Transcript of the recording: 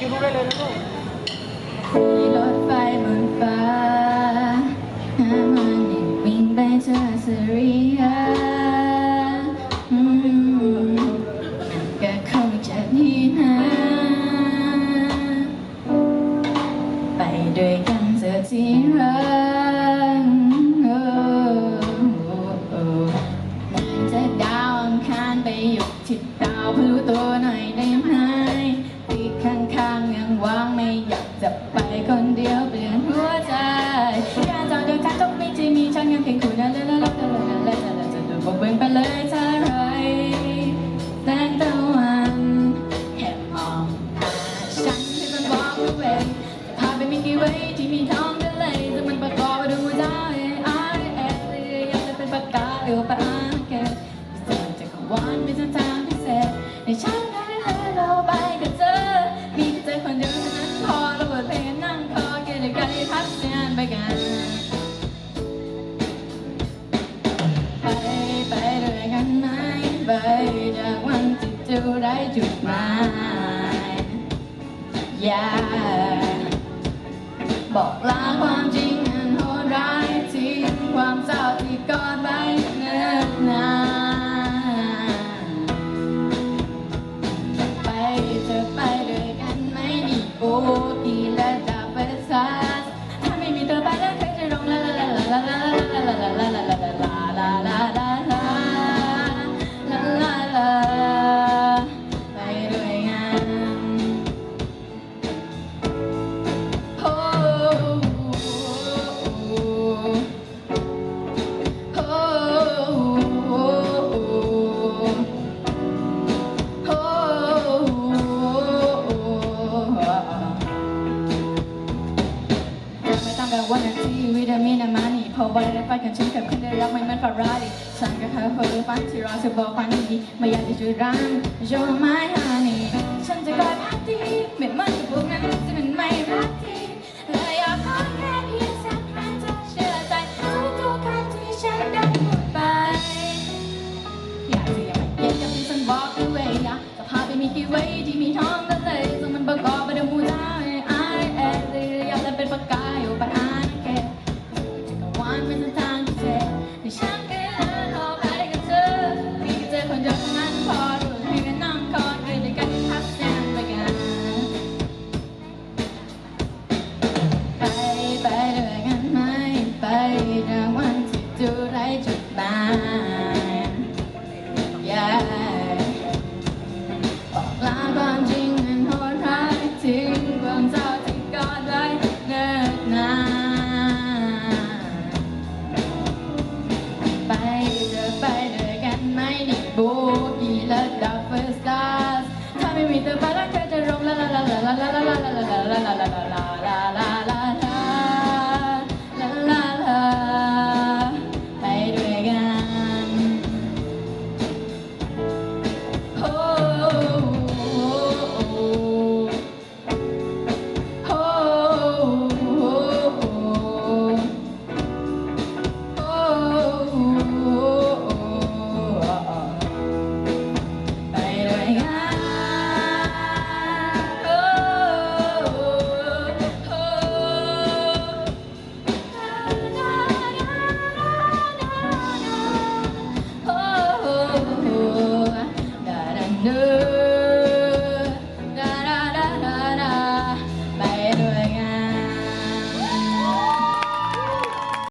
คิวรู้ได้เลยนะลูกมีรถไฟบนฟ้าหามันเด็กวิ่งไปเจอสุริยาอืมก็คงจะดีนะไปด้วยกันเถอที่ คนเดียวเปลี่ยนหัวใจแค่จอดเดินทางต้องไม่จะมีฉันยังเพียงคุณนั่นแล้วแล้วแล้วแล้วแล้วแล้วจะดินบกเบิ้งไปเลยเท่าไรแสงตะวันแค่มองหาฉันให้มันบอกด้วยเวยจะพาไปมิกกี้เวที่มีท้องทะเลแต่มันประกอบไปด้วยหัวใจไอเอสยากจะเป็นปากกาหรือปากกาเกตส่วนจักรวาลเป็นเส้นทางพิเศษในฉัน เกลิกันทัดเสียนไปกันไปไปด้วยกันไหมไปจากวันที่เจอได้จุดหมาย อย่าบอกลาความจริง the vanity with the mean and money. For what the fuck can change the kind of my man for rally. Sang a half of the fancy ross of all funny. My yard is your ram, you're my honey. Sons of God, happy, make money, book, and listen in my ratty. ที่มีท้อง บเฟิร์สตาร์ถ้าไ